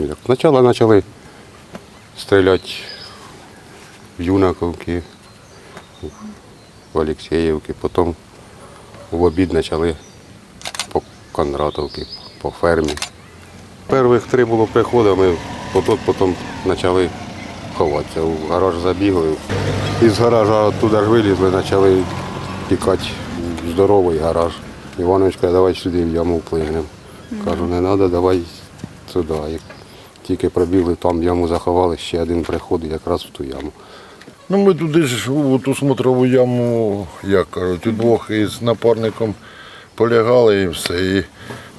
Як Спочатку почали стріляти в Юнаковки, в Олексіївки, потім в обід почали по Кондратовці, по фермі. Перших три було приходу, ми потім, потім почали ховатися. У гараж забігли. Із гаража туди ж вилізли, почали тікати в здоровий гараж. Іванович каже, давай сюди в яму вплигнемо. Кажу, не треба, давай сюди. Тільки пробігли, там яму заховали, ще один приходить якраз в ту яму. Ну ми туди ж у ту смотрову яму, як кажуть, удвох із напарником полягали і все. І,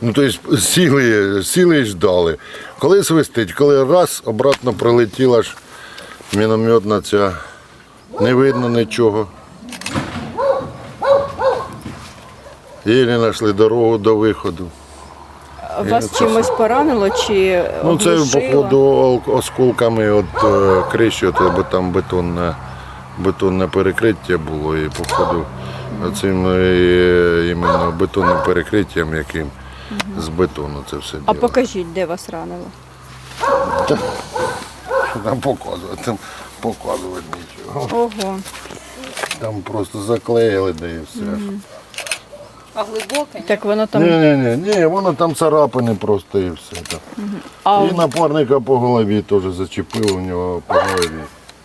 ну, тобто сіли, сіли і ждали. Коли свистить, коли раз, обратно прилетіла ж мінометна ця, не видно нічого. Єлі знайшли дорогу до виходу. Вас чимось поранило чи Ну це походу осколками від е, криші, от, бо там бетонне, бетонне перекриття було і походу цим е, іменно бетонним перекриттям, яким з бетону це все А діло. покажіть, де вас ранило? Що там показувати, там показувати нічого. Ого. Там просто заклеїли, де і все. А глибоке? Так воно там. Ні, ні, ні, ні, воно там царапини просто і все. Там. А І напарника по голові теж зачепило у нього по голові.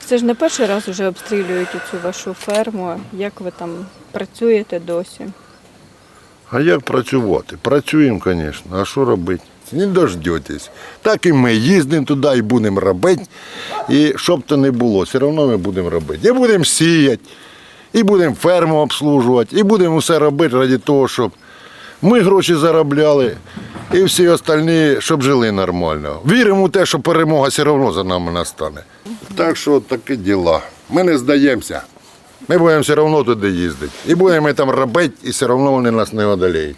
це ж не перший раз вже обстрілюють цю вашу ферму. Як ви там працюєте досі? А як працювати? Працюємо, звісно. А що робити? Не дождетесь. Так і ми їздимо туди і будемо робити. І щоб то не було, все одно ми будемо робити. І будемо сіяти, і будемо ферму обслужувати, і будемо все робити ради того, щоб ми гроші заробляли, і всі остальні, щоб жили нормально. Віримо в те, що перемога все одно за нами настане. Так що такі діла. Ми не здаємося. Ми будемо все одно туди їздити. І будемо там робити, і все одно вони нас не одоліють.